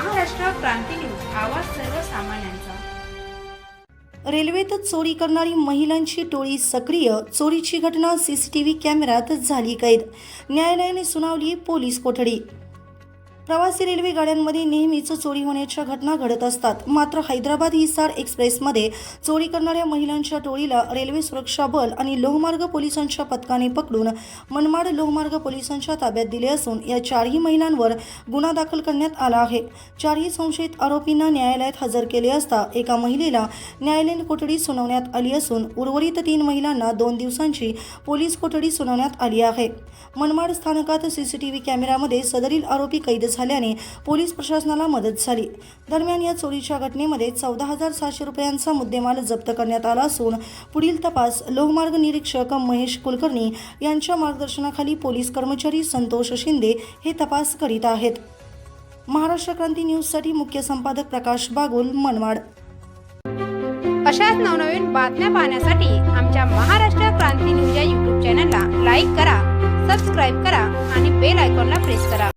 Maharashtra Kranti news आवाज सर्वसामान्यांचा. रेल्वेतच चोरी करणारी महिलांची टोळी सक्रिय चोरीची घटना सीसीटीव्ही कॅमेऱ्यात झाली कैद. न्यायालयाने सुनावली पोलीस कोठडी. प्रवासी रेल्वे गाड्यांमध्ये नेहमीच चोरी होण्याच्या घटना घडत असतात. मात्र हैदराबाद हिसार एक्सप्रेसमध्ये चोरी करणाऱ्या महिलांच्या टोळीला रेल्वे सुरक्षा बल आणि लोहमार्ग पोलिसांच्या पथकाने पकडून मनमाड लोहमार्ग पोलिसांच्या ताब्यात दिले असून या चारही महिलांवर गुन्हा दाखल करण्यात आला आहे. चारही संशयित आरोपींना न्यायालयात हजर केले असता एका महिलेला न्यायालयीन कोठडी सुनावण्यात आली असून उर्वरित तीन महिलांना दोन दिवसांची पोलीस कोठडी सुनावण्यात आली आहे. मनमाड स्थानकात सीसीटीव्ही कॅमेरामध्ये सदरील आरोपी कैद झाल्याने पोलीस प्रशासनाला मदत झाली. दरम्यान या चोरीच्या घटनेमध्ये चौदा हजार सहाशे रुपयांचा मुद्देमाल जप्त करण्यात आला असून पुढील तपास लोहमार्ग निरीक्षक महेश कुलकर्णी यांच्या मार्गदर्शनाखाली पोलीस कर्मचारी संतोष शिंदे हे तपास करीत आहेत. महाराष्ट्र क्रांती न्यूजसाठी मुख्य संपादक प्रकाश बागुल मनमाड. अशाच नवनवीन बातम्या पाहण्यासाठी आमच्या महाराष्ट्र क्रांती न्यूज या यूट्यूब चॅनलला लाईक करा सबस्क्राईब करा आणि बेल आयकॉनला प्रेस करा.